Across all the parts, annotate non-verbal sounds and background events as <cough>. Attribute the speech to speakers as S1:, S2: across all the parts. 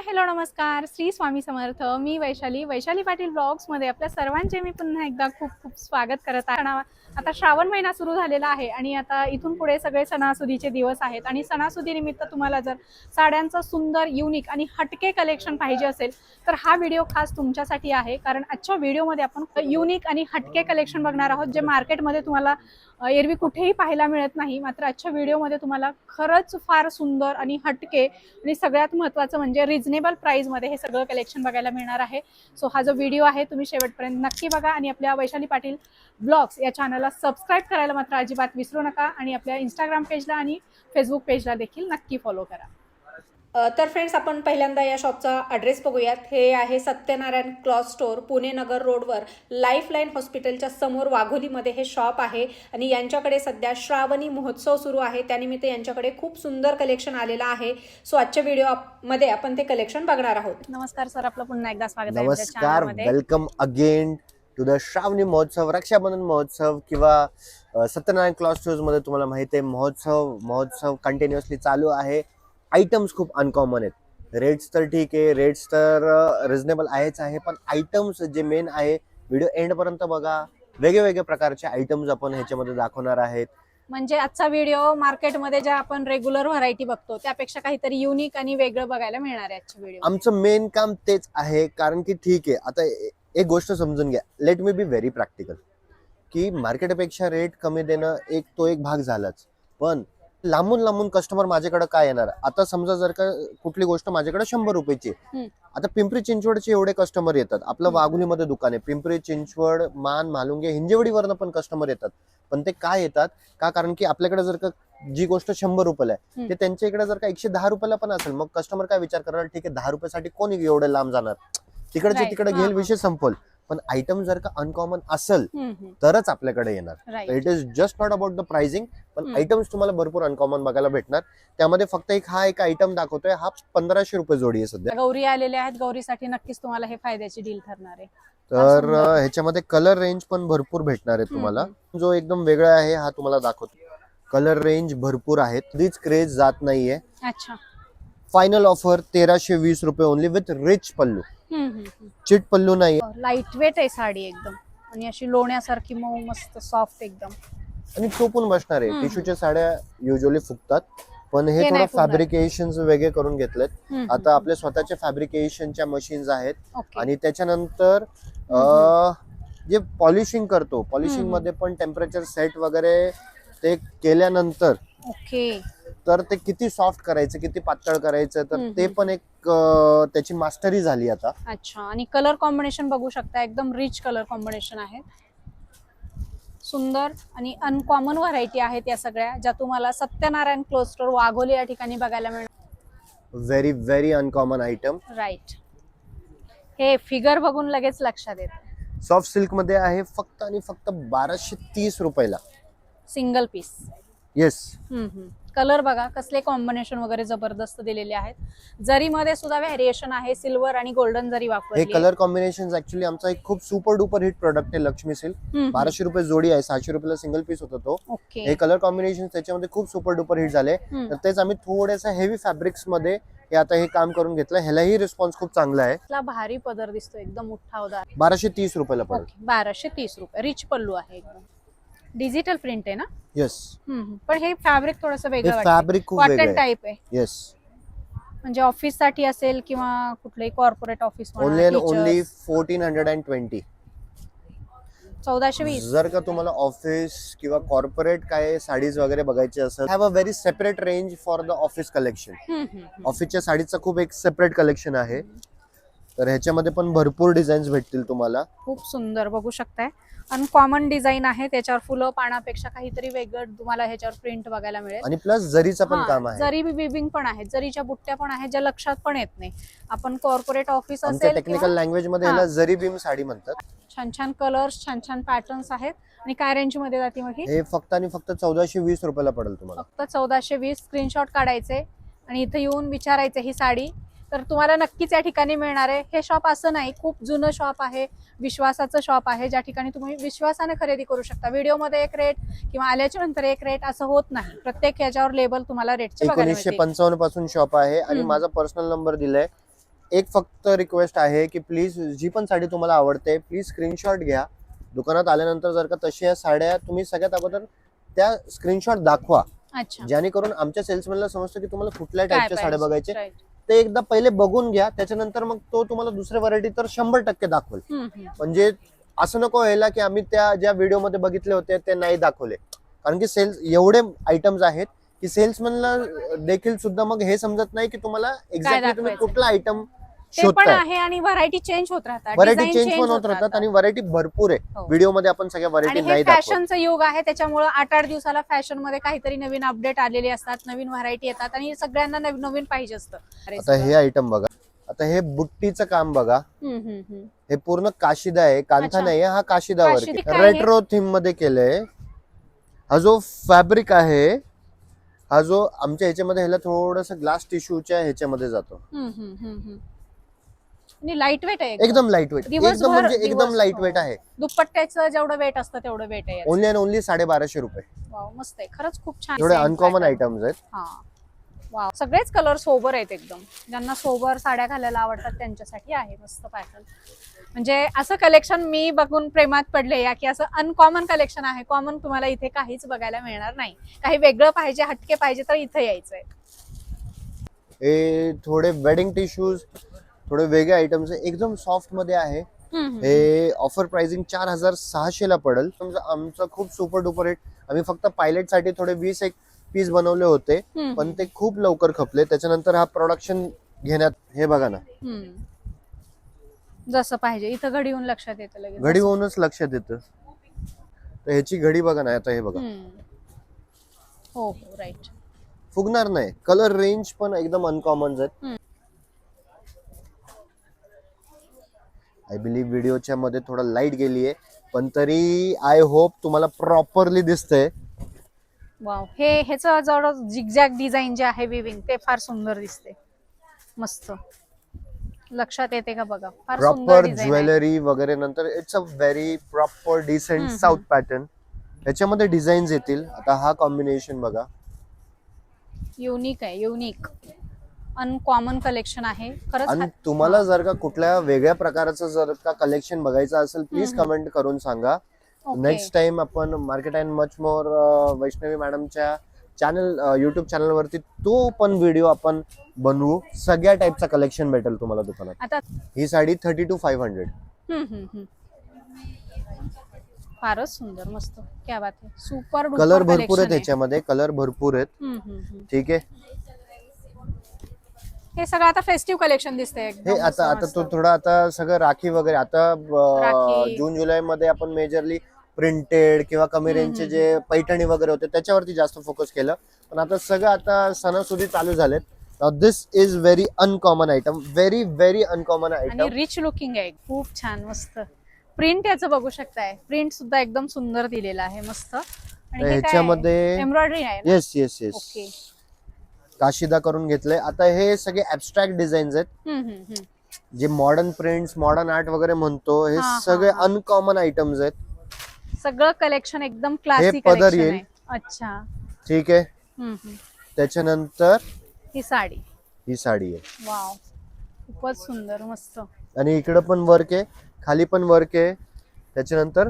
S1: Hi hello नमस्कार. श्री स्वामी समर्थ. मी वैशाली. वैशाली पाटील ब्लॉग्समध्ये आपल्या सर्वांचे मी पुन्हा एकदा खूप खूप स्वागत करत आहे. आता श्रावण महिना सुरू झालेला आहे आणि आता इथून पुढे सगळे सणासुदीचे दिवस आहेत. आणि सणासुदीनिमित्त तुम्हाला जर साड्यांचं सुंदर युनिक आणि हटके कलेक्शन पाहिजे असेल तर हा व्हिडिओ खास तुमच्यासाठी आहे. कारण आजच्या व्हिडिओमध्ये आपण युनिक आणि हटके कलेक्शन बघणार आहोत जे मार्केटमध्ये तुम्हाला एरवी कुठेही पाहायला मिळत नाही. मात्र आजच्या व्हिडिओमध्ये तुम्हाला खरंच फार सुंदर आणि हटके आणि सगळ्यात महत्त्वाचं म्हणजे रिझनेबल प्राईजमध्ये हे सगळं कलेक्शन बघायला मिळणार आहे. सो हा जो व्हिडिओ आहे तुम्ही शेवटपर्यंत नक्की बघा आणि आपल्या वैशाली पाटील ब्लॉग्स या चॅनलला सबस्क्राईब करायला मात्र अजिबात विसरू नका आणि आपल्या इंस्टाग्राम पेजला आणि फेसबुक पेजला देखील नक्की फॉलो करा. तर फ्रेंड्स आपण पहिल्यांदा या शॉपचा ॲड्रेस बघूयात. हे आहे सत्यनारायण क्लॉथ स्टोअर पुणे नगर रोडवर लाईफलाईन हॉस्पिटलच्या समोर वाघोलीमध्ये हे शॉप आहे. आणि यांच्याकडे सध्या श्रावणी महोत्सव सुरू आहे. त्यानिमित्त यांच्याकडे खूप सुंदर कलेक्शन आलेलं आहे. सो आजच्या व्हिडिओमध्ये आपण ते कलेक्शन बघणार आहोत. नमस्कार सर. आपलं पुन्हा एकदा स्वागत
S2: नमस्कार. Welcome again to the Shravani महोत्सव रक्षाबंधन महोत्सव किंवा सत्यनारायण क्लॉथ स्टोर्समध्ये तुम्हाला माहिती आहे महोत्सव महोत्सव कंटिन्युअसली चालू आहे. आयटम्स खूप अनकॉमन आहेत. रेट्स तर ठीक आहे रेट्स तर रिझनेबल आहेच आहे पण आयटम्स जे मेन आहे व्हिडिओ एंड पर्यंत बघा. वेगळे वेगळे प्रकारचे आयटम्स आपण ह्याच्यामध्ये दाखवणार आहेत.
S1: म्हणजे आजचा व्हिडिओ मार्केटमध्ये ज्या आपण रेग्युलर व्हरायटी बघतो त्यापेक्षा काहीतरी युनिक आणि वेगळं बघायला मिळणार आहे आजच्या व्हिडिओ
S2: आमचं मेन काम तेच आहे कारण की ठीक आहे. आता एक गोष्ट समजून घ्या. Let me be very practical की मार्केटपेक्षा रेट कमी देणं एक तो एक भाग झालाच. पण लांबून लांबून कस्टमर माझ्याकडे काय येणार? आता समजा जर का कुठली गोष्ट माझ्याकडे शंभर रुपयाची आहे. आता पिंपरी चिंचवडचे एवढे कस्टमर येतात. आपलं
S1: हम्म.
S2: वाघुलीमध्ये दुकान आहे. पिंपरी चिंचवड मान म्हालुंगे हिंजेवडीवरनं पण कस्टमर येतात. पण ते काय येतात? का कारण की आपल्याकडे जर का जी गोष्ट शंभर रुपयाला आहे
S1: हम्म.
S2: ते त्यांच्या इकडे जर का एकशे दहा रुपयाला पण असेल मग कस्टमर काय विचार करणार? ठीक आहे दहा रुपयासाठी कोण एवढं लांब जाणार? तिकडचे
S1: Right.
S2: तिकडे
S1: हा,
S2: घेईल
S1: हा.
S2: विषय संपल. पण आयटम जर का अनकॉमन असेल तरच आपल्याकडे येणार.
S1: Right
S2: it is just not about the pricing पण
S1: हम्म.
S2: आयटम्स तुम्हाला भरपूर अनकॉमन बघायला भेटणार. त्यामध्ये फक्त एक हा एक आयटम दाखवतोय हा पंधराशे रुपये जोडी आहे सध्या.
S1: गौरी आलेल्या आहेत गौरीसाठी नक्कीच तुम्हाला हे फायद्याची डील ठरणार आहे.
S2: तर
S1: सुंदर.
S2: ह्याच्यामध्ये कलर रेंज पण भरपूर भेटणार आहे तुम्हाला. जो एकदम वेगळा आहे हा तुम्हाला दाखवतो. कलर रेंज भरपूर आहेत. कधीच क्रेज जात नाहीये.
S1: अच्छा.
S2: फायनल ऑफर तेराशे वीस रुपये ओनली विथ रिच पल्लू. चिट पल्लू नाही.
S1: लाइट वेट आहे साडी एकदम. आणि अशी लोण्यासारखी मऊ मस्त सॉफ्ट एकदम.
S2: आणि तो पण बसणार आहे. टिश्यूच्या साड्या युजली फुगतात. पण हे थोडं. फॅब्रिकेशन वेगळे करून घेतलेत. आता आपले स्वतःचे फॅब्रिकेशनच्या मशीन्स आहेत. आणि त्याच्यानंतर जे पॉलिशिंग करतो पॉलिशिंग. मध्ये पण टेम्परेचर सेट वगैरे ते केल्यानंतर
S1: ओके.
S2: तर ते किती सॉफ्ट करायचं किती पातळ करायचं तर. ते पण एक अं, त्याची मास्टरी झाली आता.
S1: अच्छा. आणि कलर कॉम्बिनेशन बघू शकता एकदम रिच कलर कॉम्बिनेशन आहे सुंदर आणि अनकॉमन व्हरायटी आहेत या सगळ्या ज्या तुम्हाला सत्यनारायण क्लोज स्टोर वाघोली या ठिकाणी बघायला मिळणार.
S2: Very very uncommon item
S1: right हे फिगर बघून लगेच लक्षात येत.
S2: सॉफ्ट सिल्कमध्ये आहे फक्त आणि फक्त बाराशे तीस रुपयाला.
S1: सिंगल पीस
S2: येस
S1: कलर बघा कसले कॉम्बिनेशन वगैरे जबरदस्त दिलेले आहेत. जरीमध्ये सुद्धा व्हॅरिएशन आहे सिल्वर आणि गोल्डन जरी
S2: हे
S1: वापरली
S2: कलर कॉम्बिनेशन ऍक्च्युली आमचा एक खूप सुपर डुपर हिट प्रोडक्ट आहे लक्ष्मी सिल्क बाराशे रुपये जोडी आहे सहाशे रुपयाला सिंगल पीस होता तो. हे कलर कॉम्बिनेशन त्याच्यामध्ये खूप सुपर डुपर हिट झाले. तर तेच आम्ही थोड्याशा हेवी फॅब्रिक्समध्ये हे आता हे काम करून घेतलं. ह्यालाही रिस्पॉन्स खूप चांगला आहे.
S1: भारी पदर दिसतो एकदम उठावदार.
S2: बाराशे तीस रुपयाला पडेल.
S1: ओके बाराशे तीस रुपये. रिच पल्लू आहे एकदम. डिजिटल प्रिंट आहे ना?
S2: येस
S1: हम्म. पण हे फॅब्रिक थोडस
S2: हे
S1: वेगळं
S2: फॅब्रिक खूप
S1: कॉटन
S2: आहे.
S1: टाईप आहे.
S2: येस
S1: म्हणजे ऑफिससाठी असेल किंवा कुठलंही corporate office
S2: only and only fourteen hundred and twenty
S1: चौदाशे वीस.
S2: जर का तुम्हाला ऑफिस किंवा कॉर्पोरेट काय साडीज वगैरे बघायचे असेल have a very separate range for the office collection
S1: hmm, hmm, hmm.
S2: ऑफिसच्या साडीचं खूप एक सेपरेट कलेक्शन आहे. तर ह्याच्यामध्ये पण भरपूर डिझाईन्स भेटतील तुम्हाला.
S1: खूप सुंदर बघू शकताय. अनकॉमन डिझाईन आहे त्याच्यावर फुलं पानापेक्षा काहीतरी वेगळं तुम्हाला ह्याच्यावर प्रिंट बघायला मिळेल.
S2: आणि प्लस जरीचं पण काम आहे.
S1: जरी विविंग पण आहे जरीच्या बुट्ट्या पण आहेत ज्या लक्षात पण येत नाही. आपण कॉर्पोरेट ऑफिस असेल
S2: टेक्निकल लँग्वेजमध्ये जरी बीम साडी म्हणतात.
S1: छान छान कलर्स छान छान पॅटर्न्स आहेत. आणि काय रेंजमध्ये जाते मग ही?
S2: हे फक्त आणि फक्त चौदाशे वीस रुपयाला पडेल तुम्हाला.
S1: फक्त चौदाशे वीस स्क्रीनशॉट काढायचे. आणि इथं येऊन विचारायचे ही साडी. तर तुम्हाला नक्कीच या ठिकाणी मिळणार आहे. हे शॉप असं नाही खूप जुनं शॉप आहे विश्वासाचं शॉप आहे ज्या ठिकाणी तुम्ही विश्वासाने खरेदी करू शकता. व्हिडिओमध्ये एक रेट किंवा आल्याच्यानंतर एक रेट असं होत नाही. प्रत्येक याच्यावर लेबल तुम्हाला रेटचे
S2: एकोणीसशे पंचावन्नपासून शॉप आहे आणि. माझा पर्सनल नंबर दिलाय. एक फक्त रिक्वेस्ट आहे की प्लीज जी पण साडी तुम्हाला आवडते प्लीज स्क्रीनशॉट घ्या. दुकानात आल्यानंतर जर का तशी या साड्या तुम्ही सगळ्यात अगोदर त्या स्क्रीनशॉट दाखवा.
S1: अच्छा.
S2: जेणेकरून आमच्या सेल्समॅनला समजतं की तुम्हाला कुठल्या टाईपच्या साड्या? बघायचे. ते एकदा पहिले बघून घ्या त्याच्यानंतर मग तो तुम्हाला दुसऱ्या व्हरायटी तर शंभर टक्के दाखवेल. म्हणजे असं नको व्हायला की आम्ही त्या ज्या व्हिडिओमध्ये बघितले होते ते नाही दाखवले कारण की सेल्स एवढे आयटम्स आहेत की सेल्समॅनला देखील सुद्धा मग हे समजत नाही की तुम्हाला एक्झॅक्टली तुम्ही? कुठला आयटम
S1: ते पण
S2: शोधताय
S1: आहे आणि व्हरायटी चेंज होत राहतात.
S2: व्हरायटी
S1: design
S2: चेंज पण होत राहतात आणि व्हरायटी भरपूर आहे.
S1: हो.
S2: व्हिडिओमध्ये आपण सगळ्या व्हरायटी
S1: हे
S2: नाही दाखवत.
S1: फॅशनचं युग आहे त्याच्यामुळे आठ आठ दिवसाला फॅशनमध्ये काहीतरी नवीन अपडेट आलेले असतात नवीन व्हरायटी येतात आणि सगळ्यांना नवीन नवीन पाहिजे असतं.
S2: आता हे आयटम बघा. आता हे बुट्टीचं काम बघा.
S1: हम्म, हम्म, हम्म.
S2: हे पूर्ण काशिदा आहे कांथा
S1: अच्छा.
S2: नाही हा काशिदा
S1: काशिदा
S2: वर्क
S1: काय आहे?
S2: रेट्रो थीममध्ये केलंय. हा जो फॅब्रिक आहे हा जो आमच्या ह्याच्यामध्ये ह्याला थोडस ग्लास टिश्यूच्या ह्याच्यामध्ये जातो.
S1: हम्म, हम्म, हम्म, हम्म. आणि लाइट वेट आहे
S2: एकदम. लाइट वेट एकदम म्हणजे एकदम लाइट वेट
S1: हो.
S2: आहे.
S1: दुपट्ट्याचं जेवढं वेट असतं तेवढं वेट आहे.
S2: ओनली अँड ओनली साडे बाराशे रुपये.
S1: वाव, मस्त आहे. खरंच खूप छान
S2: थोडे अनकॉमन. आयटम्स आहेत.
S1: हा. वाव सगळेच कलर सोबर आहेत एकदम. ज्यांना सोबर साड्या घालायला आवडतात त्यांच्यासाठी आहे मस्त पॅटर्न म्हणजे असं कलेक्शन मी बघून प्रेमात पडले या की असं अनकॉमन कलेक्शन आहे. कॉमन तुम्हाला इथे काहीच बघायला मिळणार नाही. काही वेगळं पाहिजे हटके पाहिजे तर इथे यायचंय.
S2: थोडे वेडिंग टिश्यूज थोडे वेगळे आयटम्स आहे एकदम सॉफ्टमध्ये आहे. हे ऑफर प्राइसिंग चार हजार सहाशे ला पडेल. समजा आमचं खूप सुपर डुपर रेट आम्ही फक्त पायलटसाठी थोडे वीस एक पीस बनवले होते पण ते खूप लवकर खपले. त्याच्यानंतर हा प्रोडक्शन घेण्यात हे बघा ना.
S1: जसं पाहिजे. इथं घडी येऊन लक्षात येतं लगेच.
S2: घडी होऊनच लक्षात येतं. तर ह्याची घडी बघा ना आता हे बघा.
S1: हो हो राईट
S2: फुगणार नाही. कलर रेंज पण एकदम अनकॉमन आहेत. आय बिलीव्ह व्हिडिओच्या मध्ये थोडा लाइट गेली आहे पण तरी आय होप तुम्हाला प्रॉपरली दिसतंय.
S1: वाव हे ह्याच जवळ झिगझॅग डिझाईन जे आहे विविंग ते फार सुंदर दिसते मस्त. लक्षात येते का बघा? फार सुंदर
S2: प्रॉपर ज्वेलरी वगैरे नंतर it's a very proper decent
S1: hmm,
S2: south pattern याच्यामध्ये डिझाईन्स येतील. आता हा कॉम्बिनेशन बघा.
S1: युनिक आहे युनिक अनकॉमन कलेक्शन आहे.
S2: आणि तुम्हाला जर का कुठल्या वेगळ्या प्रकारचं जर का कलेक्शन बघायचं असेल प्लीज
S1: हम्म.
S2: कमेंट करून सांगा. नेक्स्ट टाइम आपण market and much more Vaishnavi मॅडमच्या channel YouTube channel वरती तो पण व्हिडिओ आपण बनवू. सगळ्या टाईपचा कलेक्शन भेटेल तुम्हाला दुकानात.
S1: आता
S2: ही sari thirty two five hundred
S1: hmm, hmm, hmm. फारच सुंदर मस्त. क्या बात आहे सुपर
S2: कलर भरपूर आहेत त्याच्यामध्ये कलर भरपूर आहेत. ठीक आहे?
S1: हे सगळं आता फेस्टिव्ह कलेक्शन दिसतंय
S2: हे आता आता तो. थोडा आता सगळं राखी वगैरे आता
S1: राखी.
S2: जून जुलै मध्ये आपण मेजरली प्रिंटेड किंवा कमी रेंजचे जे पैठणी वगैरे होते त्याच्यावरती जास्त फोकस केलं. पण आता सगळं आता सणासुदी चालू झालेत. This is very uncommon item very very uncommon
S1: आणि
S2: आयटम
S1: रिच लुकिंग आहे. खूप छान मस्त. प्रिंट याचं बघू शकताय. प्रिंट सुद्धा एकदम सुंदर दिलेला आहे मस्त. आणि
S2: ह्याच्यामध्ये
S1: एम्ब्रॉयडरी आहे ना?
S2: येस येस येस
S1: ओके
S2: काशिदा करून घेतलंय. आता हे सगळे ऍबस्ट्रॅक्ट डिझाईन्स आहेत. जे मॉडर्न प्रिंट्स मॉडर्न आर्ट वगैरे म्हणतो हे
S1: हा, हा,
S2: सगळे
S1: हा.
S2: अनकॉमन आयटम्स आहेत.
S1: सगळं कलेक्शन एकदम क्लासिक
S2: पदर येईल.
S1: आहे. अच्छा.
S2: ठीक आहे.
S1: हम्म, हम्म.
S2: त्याच्यानंतर
S1: ही साडी.
S2: ही साडी आहे.
S1: वाव. खूपच सुंदर मस्त.
S2: आणि इकडं पण वर्क आहे. खाली पण वर्क आहे. त्याच्यानंतर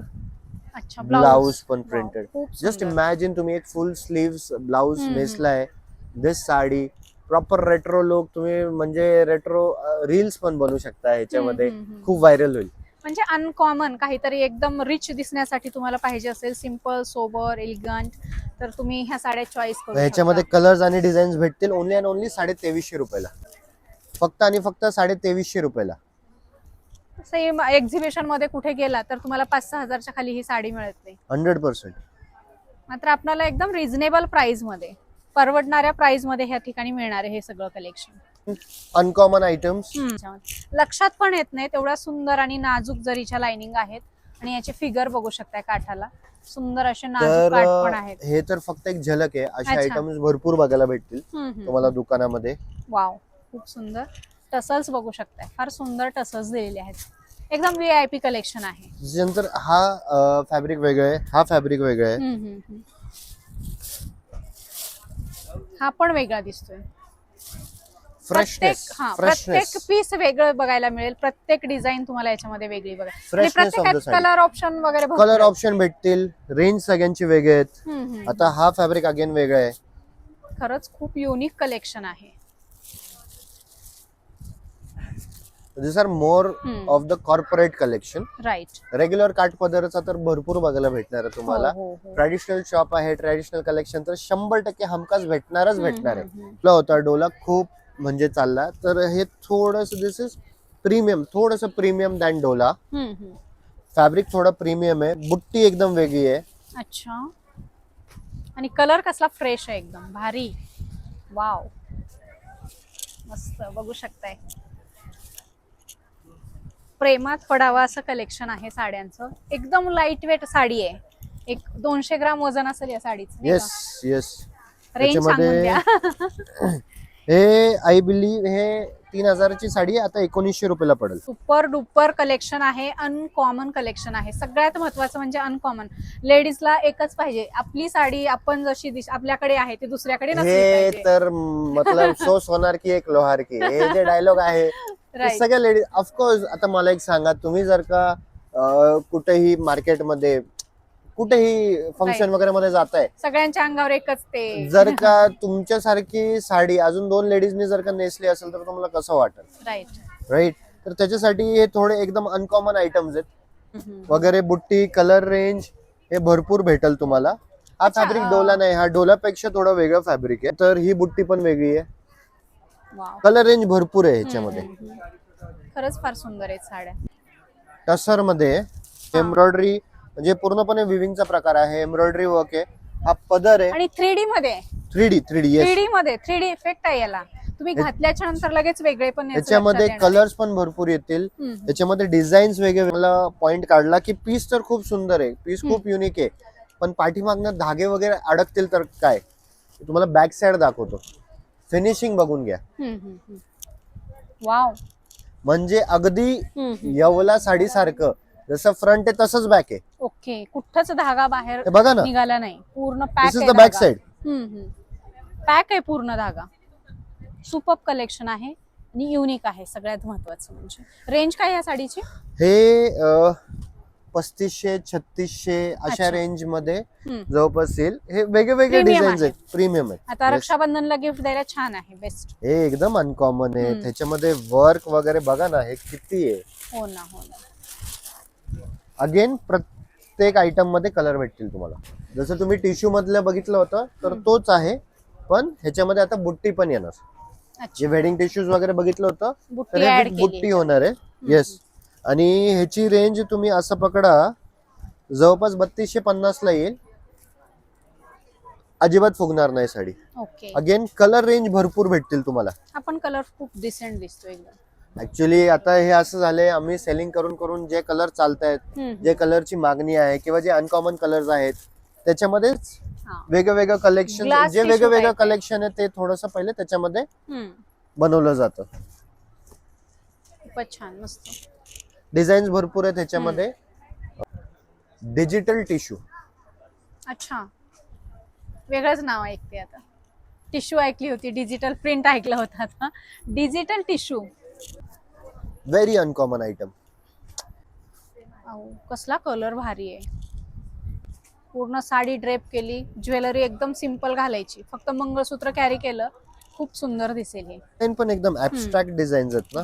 S1: अच्छा
S2: ब्लाऊज पण प्रिंटेड
S1: खूप
S2: जस्ट
S1: सुंदर.
S2: इमॅजिन तुम्ही एक फुल sleeves blouse
S1: hmm,
S2: नेसलाय. This sari proper retro look तुम्ही म्हणजे रेट्रो रील्स पण बनवू शकता
S1: हम्म.
S2: खूप व्हायरल होईल.
S1: म्हणजे अनकॉमन काहीतरी एकदम रिच दिसण्यासाठी तुम्हाला पाहिजे असेल सिंपल सोबर एलिगंट तर तुम्ही ह्या साड्या चॉईस करू
S2: ह्याच्यामध्ये कलर्स आणि डिझाईन्स भेटतील. ओनली अँड ओनली साडे तेवीसशे रुपयाला. फक्त आणि फक्त साडे तेवीसशे रुपयाला.
S1: सेम एक्झिबिशनमध्ये कुठे गेला तर तुम्हाला पाच सहा हजारच्या खाली ही साडी मिळत नाही.
S2: Hundred percent.
S1: मात्र आपल्याला एकदम रिझनेबल प्राइसमध्ये. परवडणाऱ्या प्राइसमध्ये ह्या ठिकाणी मिळणार आहे हे सगळं कलेक्शन
S2: अनकॉमन आयटम्स
S1: लक्षात पण येत नाही तेवढ्या सुंदर आणि नाजूक जरीच्या लाइनिंग आहेत आणि याचे फिगर बघू शकताय काठाला. सुंदर असे नाजूक
S2: तर
S1: काठ पण आहेत.
S2: हे तर फक्त एक झलक आहे. असे
S1: अच्छा.
S2: आयटम्स भरपूर बघायला भेटतील
S1: हम्म, हम्म.
S2: तुम्हाला दुकानामध्ये.
S1: वाव खूप सुंदर. टसल्स बघू शकताय. फार सुंदर टसल्स दिलेले आहेत. एकदम व्ही आय पी कलेक्शन आहे.
S2: त्याच्यानंतर हा फॅब्रिक वेगळं आहे हा फॅब्रिक वेगळं आहे.
S1: हम्म, हम्म, हम्म. हा पण वेगळा दिसतोय. प्रत्येक हा प्रत्येक पीस वेगळं बघायला मिळेल. प्रत्येक डिझाईन तुम्हाला याच्यामध्ये वेगळी बघायला
S2: साडी
S1: कलर ऑप्शन वगैरे भरपूर
S2: कलर
S1: आहेत.
S2: ऑप्शन भेटतील. रेंज सगळ्यांची वेगळे आहेत.
S1: हम्म, हम्म.
S2: आता हा फॅब्रिक अगेन वेगळा आहे.
S1: खरंच खूप युनिक कलेक्शन आहे.
S2: This are more. Of the corporate collection
S1: right
S2: regular काठ पदरचा तर भरपूर बघायला भेटणार आहे तुम्हाला.
S1: हो, हो.
S2: ट्रॅडिशनल शॉप आहे ट्रॅडिशनल कलेक्शन तर शंभर टक्के हमखास भेटणारच भेटणार आहे. आपला होता डोला खूप म्हणजे चालला. तर हे थोडस दिस इज प्रीमियम थोडस प्रीमियम दॅन डोला. फॅब्रिक थोडं प्रीमियम आहे. बुट्टी एकदम वेगळी आहे.
S1: अच्छा. आणि कलर कसला फ्रेश आहे एकदम. भारी. वाव मस्त बघू शकताय. प्रेमात पडावा असं कलेक्शन आहे साड्यांचं. एकदम लाइट वेट साडी आहे. एक दोनशे ग्राम वजन असेल या साडीचं
S2: येस येस
S1: रेंज सांगून द्या. <laughs>
S2: हे आय बिलीव्ह हे तीन हजाराची साडी आता एकोणीसशे रुपयाला पडेल.
S1: सुपर डुपर कलेक्शन आहे अनकॉमन कलेक्शन आहे. सगळ्यात महत्वाचं म्हणजे अनकॉमन लेडीजला एकच पाहिजे. आपली साडी आपण जशी दिस आपल्याकडे आहे ती दुसऱ्याकडे नसली
S2: हे
S1: पाहिजे.
S2: तर मतलब <laughs> सो सोनार की एक लोहार की? हे जे डायलॉग आहे
S1: Right.
S2: सगळ्या लेडीज ऑफकोर्स आता मला एक सांगा तुम्ही जर का अं, कुठेही मार्केटमध्ये कुठेही फंक्शन
S1: Right.
S2: वगैरे मध्ये जाताय
S1: सगळ्यांच्या अंगावर एकच ते.
S2: जर <laughs> का तुमच्यासारखी साडी अजून दोन लेडीजनी जर का नेसली असेल तर तुम्हाला कसं वाटेल?
S1: राईट
S2: राईट तर त्याच्यासाठी हे थोडे एकदम अनकॉमन आयटम्स आहेत. वगैरे बुट्टी कलर रेंज हे भरपूर भेटल तुम्हाला. हा
S1: अच्छा,
S2: फॅब्रिक
S1: अं,
S2: डोला नाही हा डोलापेक्षा थोडं वेगळं फॅब्रिक आहे. तर ही बुट्टी पण वेगळी आहे. कलर रेंज भरपूर आहे ह्याच्यामध्ये.
S1: खरंच फार सुंदर आहेत साड्या.
S2: टसरमध्ये एम्ब्रॉयडरी म्हणजे पूर्णपणे विविंगचा प्रकार आहे एम्ब्रॉयडरी वर्क आहे. हा पदर आहे.
S1: आणि थ्री डी मध्ये?
S2: Three D three D
S1: three D मध्ये थ्री डी इफेक्ट आहे याला. तुम्ही घातल्याच्या नंतर लगेच वेगळे पण याचं
S2: याच्यामध्ये. कलर्स पण भरपूर येतील. याच्यामध्ये डिझाईन्स वेगळे मला पॉइंट काढला की पीस तर खूप सुंदर आहे. पीस खूप युनिक आहे. पण पाठीमागनं धागे वगैरे अडकतील तर काय? तुम्हाला बॅक साइड दाखवतो. फिनिशिंग बघून घ्या.
S1: वाव
S2: म्हणजे अगदी. यवला साडी सारखं. जसं फ्रंट आहे तसंच बॅक आहे.
S1: ओके कुठंच धागा बाहेर
S2: बघा ना.
S1: निघाला नाही. पूर्ण
S2: this
S1: pack
S2: is the back side
S1: pack आहे पूर्ण धागा. सुपर कलेक्शन आहे आणि युनिक आहे. सगळ्यात महत्वाचं म्हणजे. रेंज काय या साडीची?
S2: हे पस्तीसशे छत्तीसशे अशा
S1: अच्छा.
S2: रेंजमध्ये
S1: हम्म.
S2: जवळपास येईल. हे वेगळे वेगळे
S1: Premium
S2: डिझाईन्स
S1: आहे.
S2: आहेत. प्रीमियम आहेत.
S1: आता
S2: Yes.
S1: रक्षाबंधनला गिफ्ट द्यायला छान आहे बेस्ट
S2: हे एकदम अनकॉमन आहे.
S1: हम्म.
S2: त्याच्यामध्ये वर्क वगैरे बघा ना हे किती आहे.
S1: हो ना हो ना.
S2: अगेन प्रत्येक आयटममध्ये कलर भेटतील तुम्हाला. जसं तुम्ही टिश्यू मधलं बघितलं होतं तर
S1: हम्म.
S2: तोच आहे. पण ह्याच्यामध्ये आता बुट्टी पण येणार. जे
S1: अच्छा
S2: वेडिंग टिश्यूज वगैरे बघितलं होतं तर
S1: बुट्टी ऍड
S2: with
S1: केली.
S2: बुट्टी होणार आहे. येस आणि ह्याची रेंज तुम्ही असं पकडा जवळपास बत्तीसशे पन्नास ला येईल. अजिबात फुगणार नाही साडी.
S1: ओके.
S2: अगेन कलर रेंज भरपूर भेटतील तुम्हाला.
S1: आपण कलर खूप डिसेंट दिसतो एकदम.
S2: ऍक्च्युली आता हे असं झालंय आम्ही सेलिंग करून करून जे कलर चालत आहेत
S1: हम्म,
S2: जे कलरची मागणी आहे किंवा जे अनकॉमन कलर्स आहेत त्याच्यामध्येच
S1: हा.
S2: वेगवेगळं कलेक्शन
S1: Glass
S2: जे
S1: tissue
S2: वेगवेगळं
S1: type आहे.
S2: कलेक्शन आहे ते थोडस पहिले त्याच्यामध्ये
S1: हम्म,
S2: बनवलं जातं.
S1: खूपच छान मस्त.
S2: डिझाईन्स भरपूर आहेत त्याच्यामध्ये डिजिटल टिश्यू.
S1: अच्छा. वेगळंच नाव ऐकते आता. टिश्यू ऐकली होती डिजिटल प्रिंट ऐकलं होतं आता. Digital tissue.
S2: Very uncommon item
S1: कसला कलर भारी आहे. पूर्ण साडी ड्रेप केली ज्वेलरी एकदम सिंपल घालायची. फक्त मंगळसूत्र कॅरी केलं खूप सुंदर दिसेल हे.
S2: पण एकदम ऍबस्ट्रॅक्ट डिझाईन्स आहेत ना?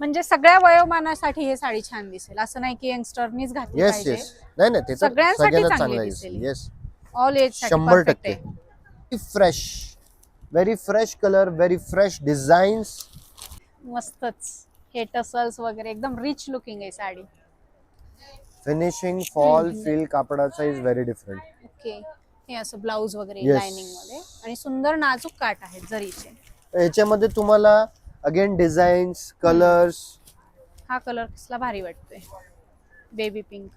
S1: म्हणजे सगळ्या वयोमानासाठी हे साडी छान दिसेल. असं नाही की यंगस्टरनीच घातली
S2: येस
S1: पाहिजे.
S2: येस नाही नाही ते तर
S1: सगळ्यांसाठी
S2: सगळ्यांना
S1: चांगली
S2: चांगलं
S1: दिसेल.
S2: येस
S1: ऑल एज
S2: शंभर टक्के. Fresh very fresh colour very fresh designs
S1: मस्तच. हे टसल्स वगैरे एकदम रिच लुकिंग आहे साडी.
S2: Finishing fall. फील कापडाचा इज व्हेरी डिफरंट
S1: ओके हे असं ब्लाऊज वगैरे
S2: Yes.
S1: लाइनिंगमध्ये. आणि सुंदर नाजूक काठ आहेत जरीचे.
S2: याच्यामध्ये तुम्हाला अगेन डिझाईन्स कलर्स
S1: हा कलर कसला भारी वाटतोय. बेबी पिंक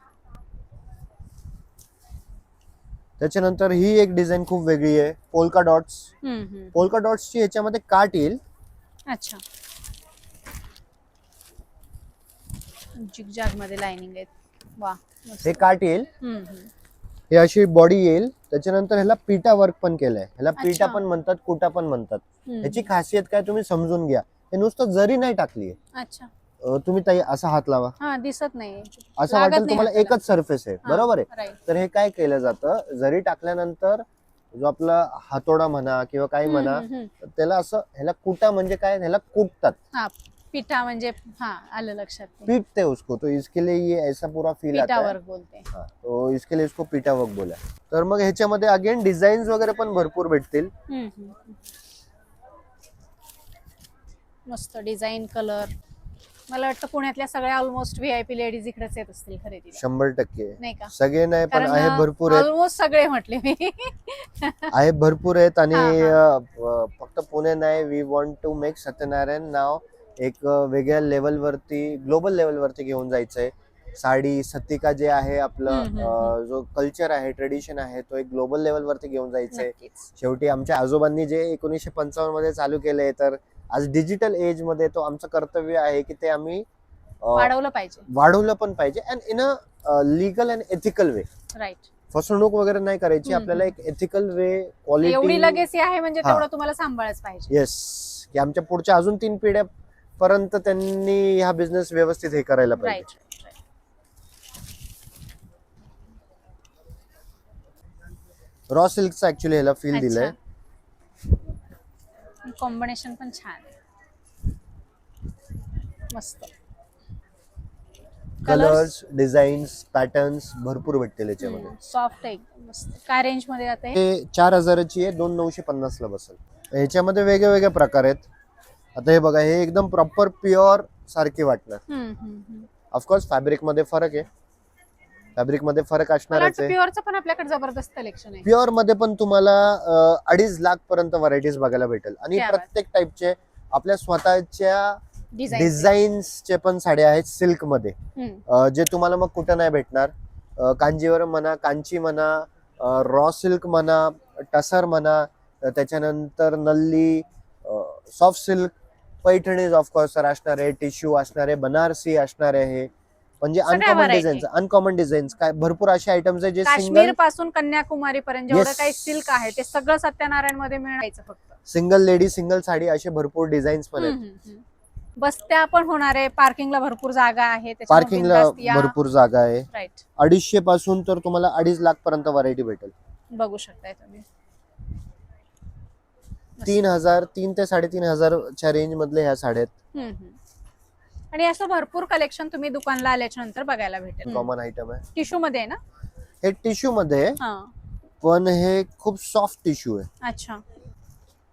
S2: त्याच्यानंतर ही एक डिझाईन खूप वेगळी आहे. पोलका डॉट्स पोलका डॉट्सची ह्याच्यामध्ये काट येईल.
S1: अच्छा. जिगजॅगमध्ये लाइनिंग आहेत. वा.
S2: हे काट येईल. हे अशी बॉडी येईल. त्याच्यानंतर ह्याला पिटा वर्क पण केलंय. ह्याला पिटा. पण म्हणतात कुटा पण म्हणतात. ह्याची खासियत काय तुम्ही समजून घ्या. हे नुसतं जरी नाही टाकली
S1: अच्छा.
S2: तुम्ही ताई असा हात लावा.
S1: हा दिसत नाही
S2: असं वाटेल तुम्हाला. एकच सरफेस आहे. बरोबर आहे. तर हे काय केलं जातं? जरी टाकल्यानंतर जो आपला हातोडा म्हणा किंवा काही म्हणा त्याला असं ह्याला कुटा म्हणजे काय? ह्याला कुटतात.
S1: पिठा म्हणजे हा आलं लक्षात ते.
S2: पीटते उसको तो इसके लिए ये ऐसा पूरा फील आता है.
S1: पिठावर बोलते.
S2: हाँ, तो इसके लिए इसको पीटा वर्क बोला. तर मग ह्याच्यामध्ये अगेन डिझाईन्स वगैरे पण भरपूर भेटतील.
S1: हम्म. मस्त डिझाईन कलर मला वाटतं पुण्यातल्या सगळ्या ऑलमोस्ट व्हीआयपी लेडीज इकडेच येत असतील खरेदीला.
S2: शंभर टक्के.
S1: नाही का?
S2: सगळे नाही पण आहे भरपूर आहेत.
S1: ऑलमोस्ट सगळे म्हटले मी.
S2: आहे भरपूर आहेत आणि
S1: हा,
S2: अ, फक्त पुणे नाही we want to make Satyanarayan नाव एक वेगळ्या लेवल वरती ग्लोबल लेवल वरती घेऊन जायचंय. साडी सतिका जे आहे आपलं जो कल्चर आहे ट्रेडिशन आहे तो एक ग्लोबल लेवल वरती घेऊन जायचंय.
S1: नक्कीच.
S2: शेवटी आमच्या आजोबांनी जे एकोणीसशे पंचावन्नमध्ये चालू केलंय तर आज डिजिटल एजमध्ये तो आमचं कर्तव्य आहे की ते आम्ही
S1: वाढवलं पाहिजे.
S2: वाढवलं पण पाहिजे and in a legal and ethical way.
S1: Right.
S2: फसवणूक वगैरे नाही करायची आपल्याला एक एथिकल वे
S1: एवढी
S2: क्वालिटी
S1: लगेसी आहे म्हणजे. तेवढं तुम्हाला सांभाळच पाहिजे.
S2: येस की आमच्या पुढच्या अजून तीन पिढ्या पर्यंत त्यांनी हा बिझनेस व्यवस्थित हे करायला पाहिजे.
S1: राईट
S2: रॉ सिल्कचा ऍक्च्युली ह्याला फील दिलंय.
S1: कॉम्बिनेशन पण छान आहे. मस्त.
S2: कलर्स डिझाईन्स पॅटर्न्स भरपूर भेटतील याच्यामध्ये.
S1: सॉफ्ट आहे. एकदम मस्त. काय रेंजमध्ये जाते
S2: हे? चार हजाराची आहे दोन नऊशे पन्नास ला बसेल. ह्याच्यामध्ये वेगळे वेगळे प्रकार आहेत. आता हे बघा हे एकदम प्रॉपर प्युअर सारखे वाटणार. ऑफकोर्स फॅब्रिकमध्ये फरक आहे. फॅब्रिकमध्ये फरक असणारच आहे.
S1: प्युअरचं पण आपल्याकडे जबरदस्त कलेक्शन आहे.
S2: प्युअरमध्ये पण तुम्हाला अडीच लाख पर्यंत व्हरायटीज बघायला भेटेल. आणि. प्रत्येक टाईपचे आपल्या स्वतःच्या
S1: डिझाईन
S2: डिझाईन्सचे पण साड्या आहेत सिल्कमध्ये. जे तुम्हाला मग कुठं नाही भेटणार. कांजीवरम म्हणा कांची म्हणा रॉ सिल्क म्हणा टसर म्हणा त्याच्यानंतर Nalli soft silk Paithanis of course तर असणार आहे टिश्यू असणार आहे बनारसी असणार आहे म्हणजे uncommon
S1: variety.
S2: Designs uncommon designs काय भरपूर असे आयटम्स आहेत जे
S1: काश्मीर सिंगलपासून कन्याकुमारी पर्यंत जेवढं
S2: Yes.
S1: काही सिल्क आहे ते सगळं सत्यनारायणमध्ये मिळायचं फक्त.
S2: सिंगल लेडी सिंगल साडी असे भरपूर डिझाईन्स पण आहेत.
S1: हम्म, हम्म, हम्म. बसत्या पण होणार आहे पार्किंगला भरपूर जागा आहे
S2: पार्किंगला भरपूर जागा आहे. अडीचशे पासून तर तुम्हाला अडीच लाख पर्यंत व्हरायटी भेटेल.
S1: बघू शकताय तुम्ही.
S2: तीन हजार तीन ते साडेतीन हजारच्या रेंज मधले ह्या साड्या आहेत.
S1: आणि असं भरपूर कलेक्शन तुम्ही दुकानला आल्याच्यानंतर बघायला भेटेल.
S2: कॉमन आयटम आहे.
S1: टिश्यू मध्ये आहे ना?
S2: हे टिश्यू मध्ये आहे
S1: हा.
S2: पण हे खूप सॉफ्ट टिश्यू आहे.
S1: अच्छा.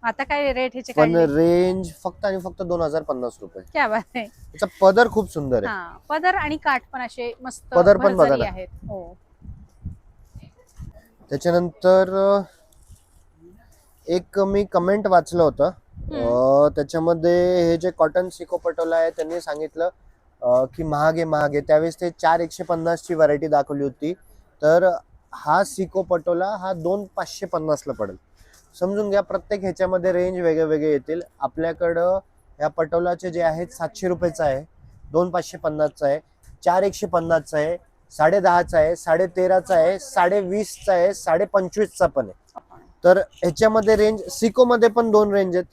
S1: आता काय रेट ह्याचे
S2: पण
S1: काय
S2: रेंज फक्त आणि फक्त दोन हजार पन्नास रुपये.
S1: क्या बात आहे.
S2: त्याचा पदर खूप सुंदर आहे.
S1: हा. पदर आणि काठ पण असे मस्त
S2: पदर पण बघा
S1: भरजरी
S2: ना.
S1: आहेत. हो.
S2: त्याच्यानंतर अं, एक मी कमेंट वाचलं होतं. अं, त्याच्यामध्ये हे जे कॉटन सिको पटोला आहे त्यांनी सांगितलं अं, की महाग महाग. आहे त्यावेळेस ते चार एकशे पन्नासची व्हरायटी दाखवली होती. तर हा सिको पटोला हा दोन पाचशे पन्नासला पडेल. समजून घ्या प्रत्येक ह्याच्यामध्ये रेंज वेगळे वेगळे येतील. आपल्याकडं ह्या पटोलाचे जे आहेत सातशे रुपयेचा आहे. दोन पाचशे पन्नासचा आहे. चार एकशे पन्नासचा आहे. साडे दहाचा आहे. साडे तेराचा आहे. साडे वीसचा आहे. साडे पंचवीसचा पण आहे. तर ह्याच्यामध्ये रेंज सिको मध्ये पण दोन रेंज आहेत.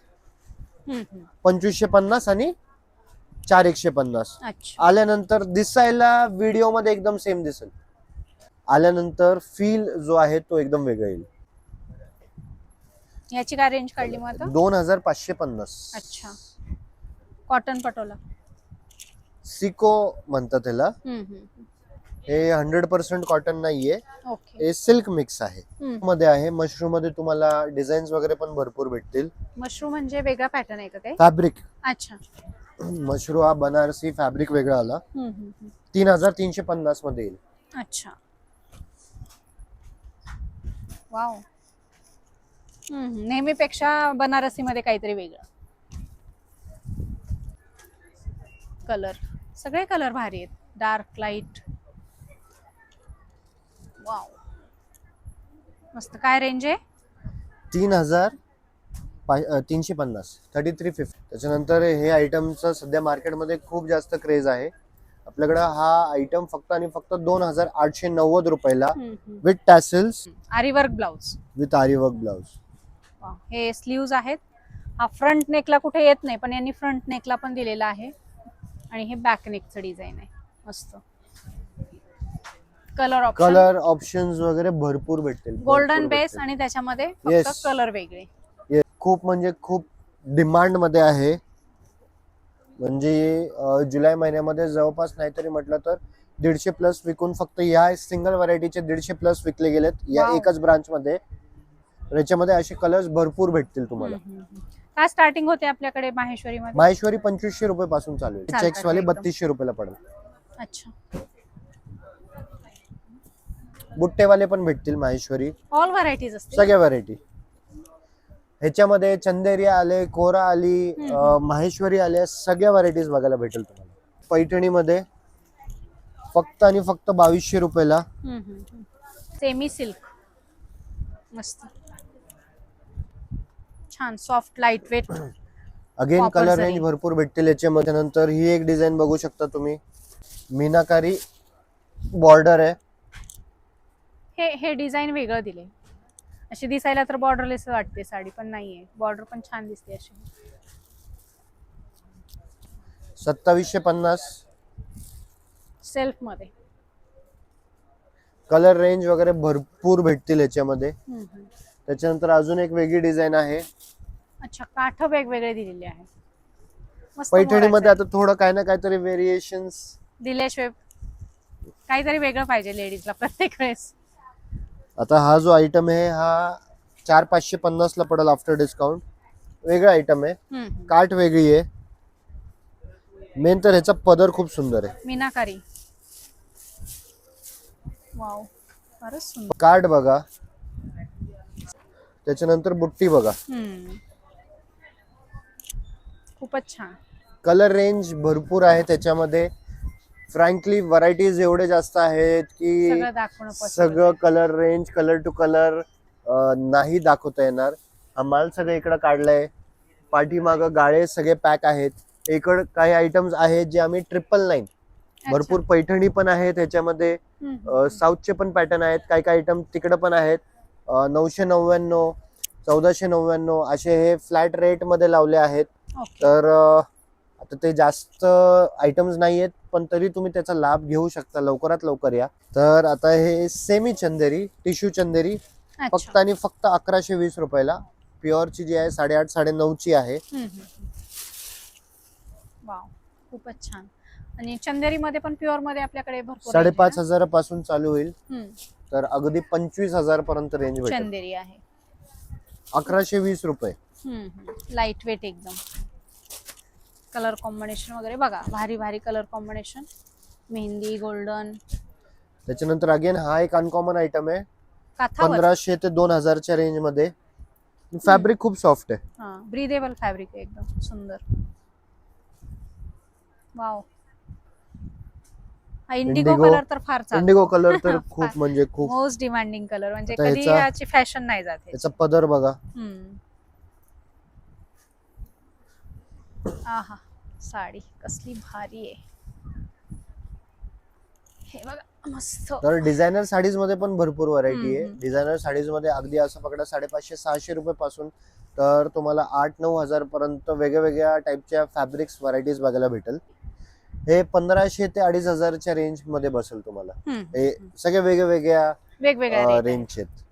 S2: पंचवीसशे पन्नास आणि चार एकशे पन्नास आल्यानंतर दिसायला व्हिडिओमध्ये एकदम सेम दिसेल. आल्यानंतर फील जो आहे तो एकदम वेगळा येईल.
S1: याची काय रेंज काढली मग
S2: दोन हजार पाचशे पन्नास.
S1: अच्छा. कॉटन पटोला.
S2: सिको म्हणतात त्याला. हे हंड्रेड पर्सेंट कॉटन नाहीये.
S1: ओके
S2: हे सिल्क मिक्स आहे.
S1: हम्म.
S2: मध्ये आहे. मशरूममध्ये तुम्हाला डिझाईन्स वगैरे पण भरपूर भेटतील.
S1: मशरूम म्हणजे वेगळा पॅटर्न आहे का काही
S2: फॅब्रिक
S1: अच्छा.
S2: मशरूम हा बनारसी फॅब्रिक वेगळा आला.
S1: हम्म, हम्म, हम्म.
S2: तीन हजार तीनशे पन्नासमध्ये येईल.
S1: अच्छा. वाव हम्म, नेहमीपेक्षा बनारसी मध्ये काहीतरी वेगळं. कलर सगळे कलर भारी आहेत. डार्क लाइट वाव मस्त. काय रेंज आहे?
S2: तीन हजार पा- तीनशे पन्नास. थर्टी थ्री फिफ्टी त्याच्यानंतर हे आयटमचं सध्या मार्केटमध्ये खूप जास्त क्रेज आहे. आपल्याकडे हा आयटम फक्त आणि फक्त दोन हजार आठशे नव्वद रुपयाला. With tassels
S1: aari work blouse
S2: with aari work blouse
S1: हे स्लीव्ज आहेत. हा फ्रंट नेकला कुठे येत नाही पण यांनी फ्रंट नेकला पण दिलेला आहे. आणि हे बॅक नेकचं डिझाईन आहे. मस्त. कलर ऑप्शन
S2: कलर ऑप्शन्स वगैरे भरपूर भेटतील
S1: गोल्डन
S2: भरपूर
S1: बेस
S2: भेटतील.
S1: आणि त्याच्यामध्ये
S2: Yes.
S1: फक्त कलर वेगळे
S2: Yes. खूप म्हणजे खूप डिमांडमध्ये आहे म्हणजे अं, जुलै महिन्यामध्ये जवळपास नाहीतरी म्हटलं तर दीडशे प्लस विकून फक्त या सिंगल व्हरायटीचे दीडशे प्लस विकले गेलेत या
S1: Wow.
S2: एकच ब्रांच मध्ये तर याच्यामध्ये असे कलर्स भरपूर भेटतील तुम्हाला
S1: हम्म, हम्म, हम्म. काय स्टार्टिंग होते आपल्याकडे माहेश्वरी मध्ये
S2: माहेश्वरी पंचवीसशे रुपये पासून चालू आहे
S1: चालतात
S2: चेक्स वाले
S1: एकदम.
S2: बत्तीसशे रुपयाला पडेल
S1: अच्छा
S2: बुट्टेवाले पण भेटतील माहेश्वरी.
S1: ऑल व्हरायटीज
S2: सगळ्या व्हरायटी ह्याच्यामध्ये चंदेरी आले कोरा आली. अं, माहेश्वरी आले सगळ्या व्हरायटीज बघायला भेटेल तुम्हाला. पैठणीमध्ये फक्त आणि फक्त बावीसशे रुपयाला.
S1: सेमी सिल्क मस्त. छान soft light weight
S2: again
S1: Copper
S2: colour. Range भरपूर भेटतील याच्यामध्ये. नंतर ही एक डिझाईन बघू शकता तुम्ही. मीनाकारी बॉर्डर आहे.
S1: हे हे डिझाईन वेगळं दिले अशी दिसायला तर बॉर्डरलेस वाटते साडी पण नाहीये. बॉर्डर पण छान दिसते अशी.
S2: सत्तावीसशे पन्नास.
S1: सेल्फमध्ये
S2: कलर रेंज वगैरे भरपूर भेटतील याच्यामध्ये.
S1: हम्म, हम्म.
S2: त्याच्यानंतर अजून एक वेगळी डिझाईन आहे.
S1: अच्छा काठ वेगवेगळे दिलेले आहे मस्त
S2: पैठणीमध्ये
S1: मोराचं.
S2: आता थोडं काय ना काहीतरी व्हेरिएशन्स
S1: आहे. दिल्याशिवाय काहीतरी वेगळं पाहिजे लेडीजला प्रत्येक वेळेस.
S2: आता हा जो आयटम आहे हा चार पाचशे पन्नासला पडेल आफ्टर डिस्काउंट वेगळा आयटम आहे.
S1: हम्म, हम्म.
S2: काठ वेगळी आहे. मेन तर ह्याचा पदर खूप सुंदर आहे.
S1: मीनाकारी. वाव फारच सुंदर.
S2: काठ बघा. त्याच्यानंतर बुट्टी बघा.
S1: हम्म. खूपच छान.
S2: कलर रेंज भरपूर आहे त्याच्यामध्ये. फ्रँकली व्हरायटीज एवढे जास्त आहेत की
S1: सगळं दाखवणं possible
S2: सगळं
S1: आहे.
S2: Colour range colour to colour नाही दाखवता येणार हा माल सगळं इकडं काढलाय पाठीमागं गाळे सगळे पॅक आहेत इकड काही आयटम्स आहेत जे आम्ही ट्रिपल नाईन
S1: अच्छा.
S2: भरपूर पैठणी पण आहे त्याच्यामध्ये
S1: हम्म,
S2: अ,
S1: हम्म.
S2: साऊथचे पण पॅटर्न आहेत काही काही आयटम तिकडे पण आहेत अ, नऊशे नव्याण्णव चौदाशे नव्याण्णव असे हे फ्लॅट रेटमध्ये लावले आहेत. तर अ, आता ते जास्त आयटम्स नाही आहेत पण तरी तुम्ही त्याचा लाभ घेऊ शकता. लवकरात लवकर या. तर आता हे सेमी चंदेरी टिश्यू चंदेरी. फक्त आणि फक्त अकराशे वीस रुपयाला. प्युअरची जी आहे साडेआठ साडे ची आहे
S1: खूपच छान. आणि चंदेरी मध्ये पण प्युअरमध्ये आपल्याकडे
S2: साडेपाच
S1: आहे
S2: हजारापासून चालू होईल. तर अगदी पंचवीस हजार पर्यंत रेंज
S1: चंदेरी आहे.
S2: अकराशे वीस रुपये.
S1: लाइट वेट एकदम. कलर कॉम्बिनेशन वगैरे बघा. भारी भारी कलर कॉम्बिनेशन. मेहंदी गोल्डन.
S2: त्याच्यानंतर अगेन हा एक अनकॉमन आयटम आहे.
S1: काथावर
S2: पंधराशे ते दोन हजारच्या रेंजमध्ये. फॅब्रिक खूप सॉफ्ट आहे.
S1: हा ब्रिदेबल फॅब्रिक आहे एकदम. सुंदर. वाव हा इंडिगो
S2: Indigo-
S1: कलर तर फार चालतो
S2: इंडिगो कलर तर. <laughs> खूप म्हणजे खूप
S1: मोस्ट डिमांडिंग कलर म्हणजे
S2: आता
S1: कधी
S2: ह्याचा-
S1: याची फॅशन नाही जात.
S2: त्याचा पदर बघा.
S1: हम्म. आहा साडी कसली भारी आहे हे बघा मस्त
S2: तर डिझायनर साडीजमध्ये पण भरपूर व्हरायटी आहे. डिझायनर साडीजमध्ये अगदी असं पकडा साडेपाचशे सहाशे रुपये पासून तर तुम्हाला आठ नऊ हजार पर्यंत वेगळ्या वेगळ्या टाईपच्या फॅब्रिक्स व्हरायटीज बघायला भेटेल हे पंधराशे ते अडीच हजारच्या रेंजमध्ये बसेल तुम्हाला हे
S1: हम्म.
S2: सगळे वेगळ्या वेगळ्या
S1: वेगवेगळ्या.
S2: रेंजचे आहेत